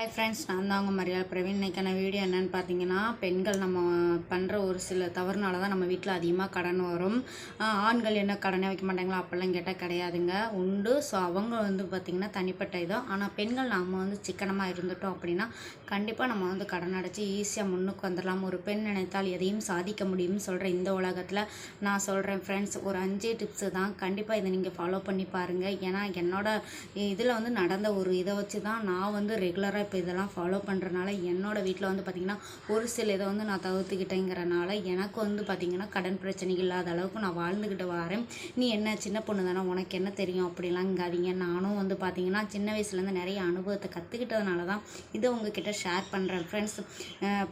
Hi friends நான் தான் உங்கள் மரியாதை பிரவீன். இன்றைக்கான வீடியோ என்னென்னு பார்த்தீங்கன்னா பெண்கள் நம்ம பண்ணுற ஒரு சில தவறுனால தான் நம்ம வீட்டில் அதிகமாக கடன் வரும். ஆண்கள் என்ன கடனே வைக்க மாட்டாங்களா அப்போல்லாம் கேட்டால் கிடையாதுங்க. உண்டு. ஸோ அவங்க வந்து பார்த்திங்கன்னா தனிப்பட்ட இதோ. ஆனால் பெண்கள் நாம் வந்து சிக்கனமாக இருந்துட்டோம் அப்படின்னா கண்டிப்பாக நம்ம வந்து கடன் அடைச்சி ஈஸியாக முன்னுக்கு வந்துடலாம் ஒரு பெண் நினைத்தால் எதையும் சாதிக்க முடியும்னு சொல்கிற இந்த உலகத்தில் நான் சொல்கிறேன் ஃப்ரெண்ட்ஸ் ஒரு அஞ்சு டிப்ஸு தான். கண்டிப்பாக இதை நீங்கள் ஃபாலோ பண்ணி பாருங்கள் ஏன்னா என்னோட இதில் வந்து நடந்த ஒரு இதை வச்சு தான் நான் வந்து ரெகுலராக இப்போ இதெல்லாம் ஃபாலோ பண்ணுறனால என்னோடய வீட்டில் வந்து பார்த்திங்கன்னா ஒரு சில இதை வந்து நான் தவிர்த்துக்கிட்டேங்கிறனால எனக்கு வந்து பார்த்திங்கன்னா கடன் பிரச்சனைகள் இல்லாத அளவுக்கு நான் வாழ்ந்துக்கிட்டு வரேன். நீ என்ன சின்ன பொண்ணு தானே உனக்கு என்ன தெரியும் அப்படிலாங்காதீங்க நானும் வந்து பார்த்திங்கன்னா சின்ன வயசுலேருந்து நிறைய அனுபவத்தை கற்றுக்கிட்டதுனால தான் இதை உங்ககிட்ட ஷேர் பண்ணுறேன் ஃப்ரெண்ட்ஸ்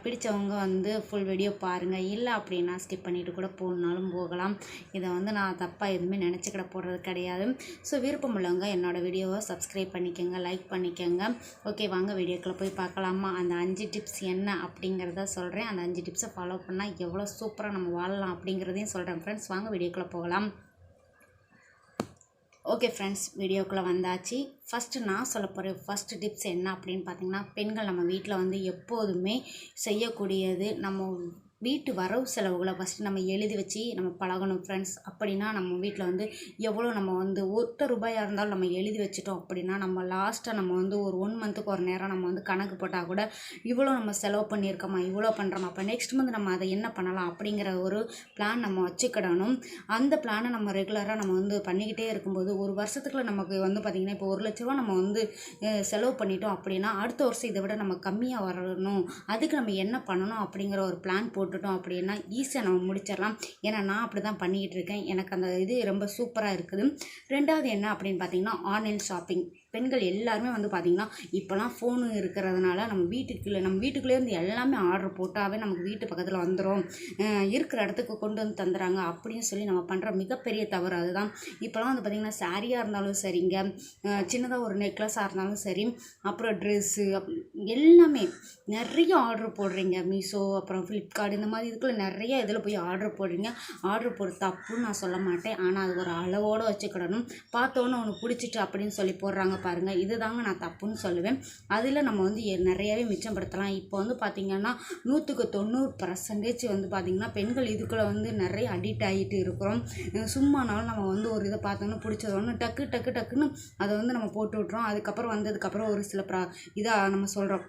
பிடிச்சவங்க வந்து ஃபுல் வீடியோ பாருங்கள் இல்லை அப்படின்னா ஸ்கிப் பண்ணிட்டு கூட போகணுனாலும் போகலாம். இதை வந்து நான் தப்பாக எதுவுமே நினச்சிக்கிட போடுறது கிடையாது. ஸோ விருப்பம் உள்ளவங்க என்னோடய வீடியோவை சப்ஸ்கிரைப் பண்ணிக்கோங்க லைக் பண்ணிக்கோங்க. ஓகே வாங்க வீடியோ வீடியோக்குள்ளே போய் பார்க்கலாமா? அந்த அஞ்சு டிப்ஸ் என்ன அப்படிங்கிறத சொல்கிறேன் அந்த அஞ்சு டிப்ஸை ஃபாலோ பண்ணால் எவ்வளோ சூப்பராக நம்ம வாழலாம் அப்படிங்கிறதையும் சொல்கிறேன் ஃப்ரெண்ட்ஸ் வாங்க வீடியோக்குள்ளே போகலாம். ஓகே ஃப்ரெண்ட்ஸ் வீடியோக்குள்ளே வந்தாச்சு. ஃபஸ்ட்டு நான் சொல்ல போகிற ஃபஸ்ட்டு டிப்ஸ் என்ன அப்படின்னு பார்த்தீங்கன்னா பெண்கள் நம்ம வீட்டில் வந்து எப்போதுமே செய்யக்கூடியது நம்ம வீட்டு வரவு செலவுகளை ஃபஸ்ட்டு நம்ம எழுதி வச்சு நம்ம பழகணும் ஃப்ரெண்ட்ஸ் அப்படின்னா நம்ம வீட்டில் வந்து எவ்வளோ நம்ம வந்து ஒத்த ரூபாயாக இருந்தாலும் நம்ம எழுதி வச்சிட்டோம் அப்படின்னா நம்ம லாஸ்ட்டாக நம்ம வந்து ஒரு ஒன் மந்த்துக்கு ஒரு நேரம் நம்ம வந்து கணக்கு போட்டால் கூட இவ்வளோ நம்ம செலவு பண்ணியிருக்கோமா இவ்வளோ பண்ணுறோமா அப்போ நெக்ஸ்ட் மந்த் நம்ம அதை என்ன பண்ணலாம் அப்படிங்கிற ஒரு பிளான் நம்ம வச்சுக்கிடணும். அந்த பிளானை நம்ம ரெகுலராக நம்ம வந்து பண்ணிக்கிட்டே இருக்கும்போது ஒரு வருஷத்துக்குள்ள நமக்கு வந்து பார்த்திங்கன்னா இப்போ ஒரு லட்ச ரூபா நம்ம வந்து செலவு பண்ணிட்டோம் அப்படின்னா அடுத்த வருஷம் இதை விட நம்ம கம்மியாக வரணும். அதுக்கு நம்ம என்ன பண்ணணும் அப்படிங்கிற ஒரு பிளான் போட்டுட்டோம் அப்படின்னா ஈஸியாக நம்ம முடிச்சிடலாம். ஏன்னா நான் அப்படி தான் பண்ணிக்கிட்டு இருக்கேன். எனக்கு அந்த இது ரொம்ப சூப்பராக இருக்குது. ரெண்டாவது என்ன அப்படின்னு பார்த்தீங்கன்னா ஆன்லைன் ஷாப்பிங் பெண்கள் எல்லாருமே வந்து பார்த்திங்கன்னா இப்போலாம் ஃபோனு இருக்கிறதுனால நம்ம வீட்டுக்குள்ளே நம்ம வீட்டுக்குள்ளே இருந்து எல்லாமே ஆர்டர் போட்டாவே நமக்கு வீட்டு பக்கத்தில் வந்துடும் இருக்கிற இடத்துக்கு கொண்டு வந்து தந்துடுறாங்க அப்படின்னு சொல்லி நம்ம பண்ணுற மிகப்பெரிய தவறு அதுதான். இப்போலாம் வந்து பார்த்திங்கன்னா சாரியாக இருந்தாலும் சரிங்க. சின்னதாக ஒரு நெக்லஸாக இருந்தாலும் சரி. அப்புறம் ட்ரெஸ்ஸு எல்லாமே நிறைய ஆர்டர் போடுறீங்க. மீஷோ அப்புறம் ஃப்ளிப்கார்ட் இந்த மாதிரி இதுக்குள்ளே நிறைய இதில் போய் ஆர்டர் போடுறீங்க. ஆர்டர் போட தப்புன்னு நான் சொல்ல மாட்டேன். ஆனால் அது ஒரு அளவோடு வச்சுக்கிடணும். பார்த்தோன்னே ஒன்று பிடிச்சிட்டு அப்படின்னு சொல்லி போடுறாங்க. பாருங்கள் இதுதாங்க நான் தப்புன்னு சொல்லுவேன். அதில் நம்ம வந்து நிறையவே மிச்சப்படுத்தலாம். இப்போ வந்து பார்த்திங்கன்னா நூற்றுக்கு தொண்ணூறு பர்சன்டேஜ் வந்து பார்த்திங்கன்னா பெண்கள் இதுக்குள்ளே வந்து நிறைய அடிக்ட் ஆகிட்டு இருக்கிறோம். சும்மானாலும் நம்ம வந்து ஒரு இதை பார்த்தோன்னா பிடிச்சதோன்னு டக்கு டக்கு டக்குன்னு அதை வந்து நம்ம போட்டு விட்றோம் அதுக்கப்புறம் வந்ததுக்கப்புறம் ஒரு சில ப்ரா இதாக நம்ம சொல்கிறோம்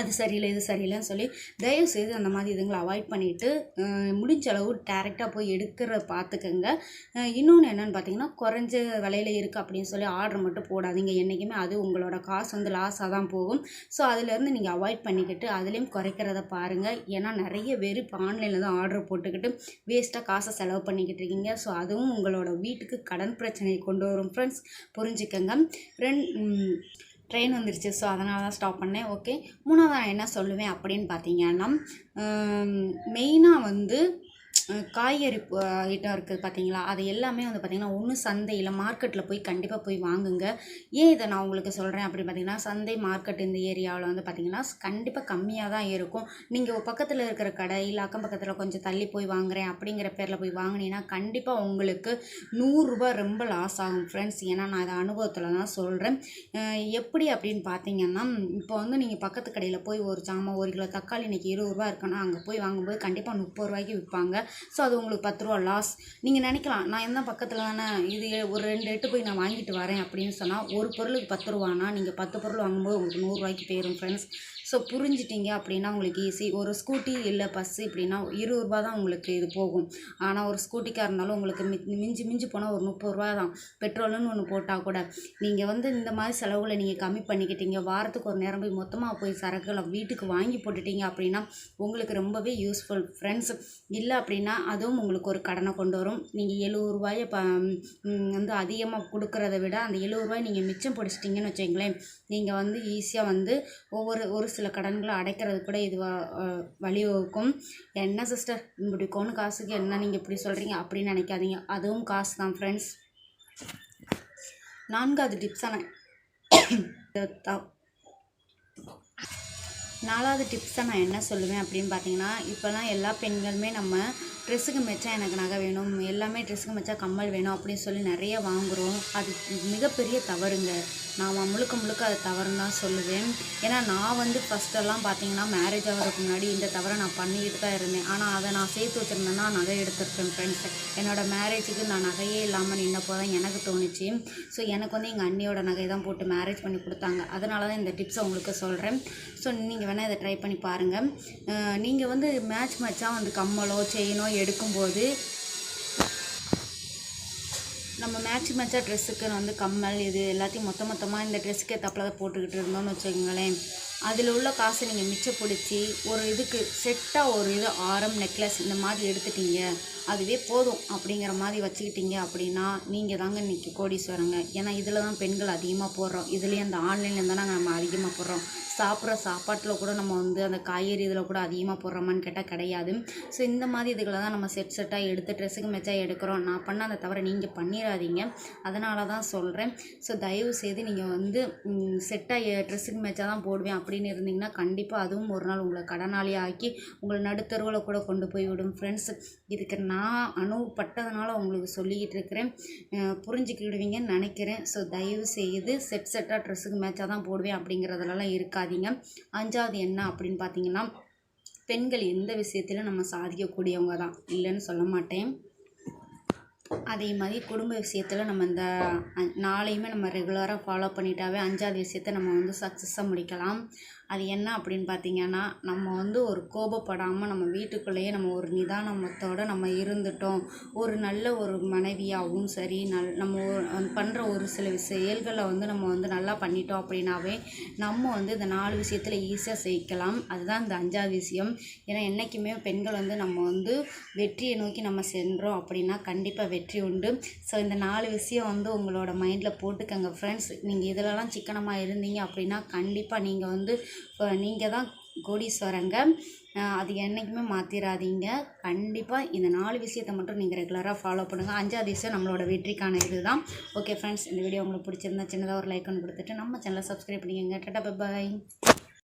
அது சரியில்லை இது சரியில்லைன்னு சொல்லி தயவு செய்து அந்த மாதிரி இதுங்களை அவாய்ட் பண்ணிவிட்டு முடிஞ்ச அளவு டேரெக்டாக போய் எடுக்கிற பார்த்துக்கங்க இன்னொன்று என்னென்னு பார்த்தீங்கன்னா குறைஞ்ச விலையில இருக்குது அப்படின்னு சொல்லி ஆர்டர் மட்டும் போடாதீங்க. என்றைக்குமே அது உங்களோட காசு வந்து லாஸாக தான் போகும். ஸோ அதுலேருந்து நீங்கள் அவாய்ட் பண்ணிக்கிட்டு அதுலேயும் குறைக்கிறத பாருங்கள் ஏன்னா நிறைய பேர் இப்போ ஆன்லைனில் தான் ஆர்டர் போட்டுக்கிட்டு வேஸ்ட்டாக காசை செலவு பண்ணிக்கிட்டு இருக்கீங்க. ஸோ அதுவும் உங்களோட வீட்டுக்கு கடன் பிரச்சனையை கொண்டு வரும் ஃப்ரெண்ட்ஸ் புரிஞ்சுக்கங்க. ரெண்டு ட்ரெயின் வந்துருச்சு. ஸோ அதனால தான் ஸ்டாப் பண்ணேன். ஓகே மூணாவது நான் என்ன சொல்லுவேன் அப்படின்னு பார்த்தீங்கன்னா மெயினாக வந்து காய்கறி ஐட்டம் இருக்குது பார்த்தீங்களா? அது எல்லாமே வந்து பார்த்திங்கன்னா ஒன்று சந்தையில் மார்க்கெட்டில் போய் கண்டிப்பாக போய் வாங்குங்க. ஏன் இதை நான் உங்களுக்கு சொல்கிறேன் அப்படின்னு பார்த்தீங்கன்னா சந்தை மார்க்கெட் இந்த ஏரியாவில் வந்து பார்த்திங்கன்னா கண்டிப்பாக கம்மியாக தான் இருக்கும். நீங்கள் பக்கத்தில் இருக்கிற கடை இல்லை அக்கம் பக்கத்தில் கொஞ்சம் தள்ளி போய் வாங்குறேன் அப்படிங்கிற பேரில் போய் வாங்கினீங்கன்னா கண்டிப்பாக உங்களுக்கு நூறுரூபா ரொம்ப லாஸ் ஆகும் ஃப்ரெண்ட்ஸ் ஏன்னா நான் அதை அனுபவத்தில் தான் சொல்கிறேன் எப்படி அப்படின்னு பார்த்தீங்கன்னா இப்போ வந்து நீங்கள் பக்கத்து கடையில் போய் ஒரு சாமான் ஒரு கிலோ தக்காளி இன்றைக்கி இருபது ரூபா இருக்குன்னா அங்கே போய் வாங்கும்போது கண்டிப்பாக முப்பது ரூபாய்க்கு விற்பாங்க. ஸோ அது உங்களுக்கு பத்து ரூபா லாஸ் நீங்கள் நினைக்கலாம் நான் என்ன பக்கத்தில் தானே இது ஒரு ரெண்டு எட்டு போய் நான் வாங்கிட்டு வரேன் அப்படின்னு சொன்னால் ஒரு பொருளுக்கு பத்து ரூபானா நீங்கள் பத்து பொருள் வாங்கும்போது உங்களுக்கு நூறுரூவாய்க்கு போயிடும் ஃப்ரெண்ட்ஸ் ஸோ புரிஞ்சிட்டிங்க அப்படின்னா உங்களுக்கு ஈஸி ஒரு ஸ்கூட்டி இல்லை பஸ்ஸு இப்படின்னா இருபது ரூபா தான் உங்களுக்கு இது போகும். ஆனால் ஒரு ஸ்கூட்டிக்காக இருந்தாலும் உங்களுக்கு மி- மிஞ்சி மிஞ்சி போனால் ஒரு முப்பது ரூபா தான். பெட்ரோல்னு ஒன்று போட்டால் கூட. நீங்கள் வந்து இந்த மாதிரி செலவுகளை நீங்கள் கம்மி பண்ணிக்கிட்டீங்க. வாரத்துக்கு ஒரு நேரம் போய் மொத்தமாக போய் சரக்குகளை வீட்டுக்கு வாங்கி போட்டுட்டீங்க அப்படின்னா உங்களுக்கு ரொம்பவே யூஸ்ஃபுல் ஃப்ரெண்ட்ஸ் இல்லை அப்படின்னா அதுவும் உங்களுக்கு ஒரு கடனை கொண்டு வரும். நீங்கள் எழுபது ரூபாயை ப வந்து அதிகமாக கொடுக்குறத விட அந்த எழுபது ரூபாய் நீங்கள் மிச்சம் பிடிச்சிட்டிங்கன்னு வச்சுங்களேன் நீங்கள் வந்து ஈஸியாக வந்து ஒவ்வொரு ஒரு சில கடன்களை அடைக்கிறது கூட இது வ- வழிவகுக்கும். என்ன சிஸ்டர் இப்படி கோணு காசுக்கு என்ன நீங்கள் இப்படி சொல்கிறீங்க அப்படின்னு நினைக்காதீங்க. அதுவும் காசு தான் ஃப்ரெண்ட்ஸ் நான்காவது டிப்ஸான நாலாவது டிப்ஸை நான் என்ன சொல்லுவேன் அப்படின்னு பார்த்தீங்கன்னா இப்போல்லாம் எல்லா பெண்களுமே நம்ம ட்ரெஸ்ஸுக்கு மெச்சம் எனக்கு நகை வேணும். எல்லாமே ட்ரெஸ்ஸுக்கு மெச்சா கம்மல் வேணும் அப்படின்னு சொல்லி நிறைய வாங்குகிறோம் அது மிகப்பெரிய தவறுங்க. நான் முழுக்க முழுக்க அது தவறுன்னு தான் சொல்லுவேன். ஏன்னா நான் வந்து ஃபஸ்ட்டெல்லாம் பார்த்தீங்கன்னா மேரேஜ் ஆகிறதுக்கு முன்னாடி இந்த தவறை நான் பண்ணிக்கிட்டு தான் இருந்தேன். ஆனால் அதை நான் சேர்த்து வச்சுருந்தேன்னா நகை எடுத்திருப்பேன் ஃப்ரெண்ட்ஸ் என்னோடய மேரேஜுக்கு நான் நகையே இல்லாமல் நின்னப்போ தான் எனக்கு தோணுச்சு. ஸோ எனக்கு வந்து எங்கள் அண்ணியோட நகை தான் போட்டு மேரேஜ் பண்ணி கொடுத்தாங்க. அதனால தான் இந்த டிப்ஸை உங்களுக்கு சொல்கிறேன் ஸோ நீங்கள் வேணால் இதை ட்ரை பண்ணி பாருங்கள் நீங்கள் வந்து மேட்ச் மேட்சாக வந்து கம்மலோ செயினோ எடுக்கும்போது நம்ம மேட்ச் மேட்சாக ட்ரெஸ்ஸுக்கு வந்து கம்மல் இது எல்லாத்தையும் மொத்த மொத்தமாக இந்த ட்ரெஸ்ஸுக்கு தப்பில் தான் போட்டுக்கிட்டு இருந்தோம்னு வச்சுக்கோங்களேன். அதில் உள்ள காசை நீங்கள் மிச்சப்பிடிச்சி ஒரு இதுக்கு செட்டாக ஒரு இது ஆரம் நெக்லஸ் இந்த மாதிரி எடுத்துட்டீங்க. அதுவே போதும் அப்படிங்கிற மாதிரி வச்சுக்கிட்டீங்க அப்படின்னா நீங்கள் தாங்க இன்றைக்கி கோடீஸ்வரங்க. ஏன்னா இதில் தான் பெண்கள் அதிகமாக போடுறோம். இதுலேயே அந்த ஆன்லைனில் தானே நம்ம அதிகமாக போடுறோம். சாப்பிட்ற சாப்பாட்டில் கூட நம்ம வந்து அந்த காய்கறி இதில் கூட அதிகமாக போடுறோமான்னு கேட்டால் கிடையாது. ஸோ இந்த மாதிரி இதுகளை தான் நம்ம செட் செட்டாக எடுத்து ட்ரெஸ்ஸுக்கு மெச்சாக எடுக்கிறோம். நான் பண்ண அந்த தவிர நீங்கள் பண்ணிடாதீங்க அதனால தான் சொல்கிறேன் ஸோ தயவு செய்து நீங்கள் வந்து செட்டாக ட்ரெஸ்ஸுக்கு மெச்சாக தான் போடுவேன். அப்படின்னு இருந்தீங்கன்னா கண்டிப்பாக அதுவும் ஒரு நாள் உங்களை கடனாளி ஆக்கி உங்களை நடுத்தருவில் கூட கொண்டு போய் விடும். ஃப்ரெண்ட்ஸ் இதுக்கு நான் அனுபவப்பட்டதுனால உங்களுக்கு சொல்லிக்கிட்டு இருக்கிறேன். புரிஞ்சுக்கிடுவீங்கன்னு நினைக்கிறேன். ஸோ தயவு செய்து செட் செட்டாக ட்ரெஸ்ஸுக்கு மேட்சாக தான் போடுவேன் அப்படிங்கிறதுலலாம் இருக்காதீங்க. அஞ்சாவது என்ன அப்படின்னு பார்த்தீங்கன்னா பெண்கள் எந்த விஷயத்திலும் நம்ம சாதிக்கக்கூடியவங்க தான். இல்லைன்னு சொல்ல மாட்டேன். அதே மாதிரி குடும்ப விஷயத்தில் நம்ம இந்த நாளையுமே நம்ம ரெகுலராக ஃபாலோ பண்ணிட்டாவே அஞ்சாவது விஷயத்த நம்ம வந்து சக்ஸஸாக முடிக்கலாம். அது என்ன அப்படின்னு பார்த்தீங்கன்னா நம்ம வந்து ஒரு கோபப்படாமல் நம்ம வீட்டுக்குள்ளேயே நம்ம ஒரு நிதானத்தோடு நம்ம இருந்துட்டோம். ஒரு நல்ல ஒரு மனைவியாகவும் சரி நல் நம்ம பண்ணுற ஒரு சில செயல்களை வந்து நம்ம வந்து நல்லா பண்ணிட்டோம் அப்படின்னாவே நம்ம வந்து இந்த நாலு விஷயத்தில் ஈஸியாக ஜெயிக்கலாம் அதுதான் இந்த அஞ்சாவது விஷயம். ஏன்னா என்றைக்குமே பெண்கள் வந்து நம்ம வந்து வெற்றியை நோக்கி நம்ம சென்றோம் அப்படின்னா கண்டிப்பாக வெற்றி உண்டு. ஸோ இந்த நாலு விஷயம் வந்து உங்களோட மைண்டில் போட்டுக்கங்க ஃப்ரெண்ட்ஸ் நீங்கள் இதிலலாம் சிக்கனமாக இருந்தீங்க அப்படின்னா கண்டிப்பாக நீங்கள் வந்து நீங்கள் தான் கோடீஸ்வரங்க. அது என்றைக்குமே மாற்றிடாதீங்க கண்டிப்பாக இந்த நாலு விஷயத்தை மட்டும் நீங்கள் ரெகுலராக ஃபாலோ பண்ணுங்கள் அஞ்சாவது விஷயம் நம்மளோட வெற்றிக்கான இதுதான் ஓகே ஃப்ரெண்ட்ஸ் இந்த வீடியோ உங்களுக்கு பிடிச்சிருந்தா சின்னதாக ஒரு லைக் ஒன்று கொடுத்துட்டு நம்ம சேனலை சப்ஸ்கிரைப் பண்ணிக்கோங்க. டாட்டா பாய்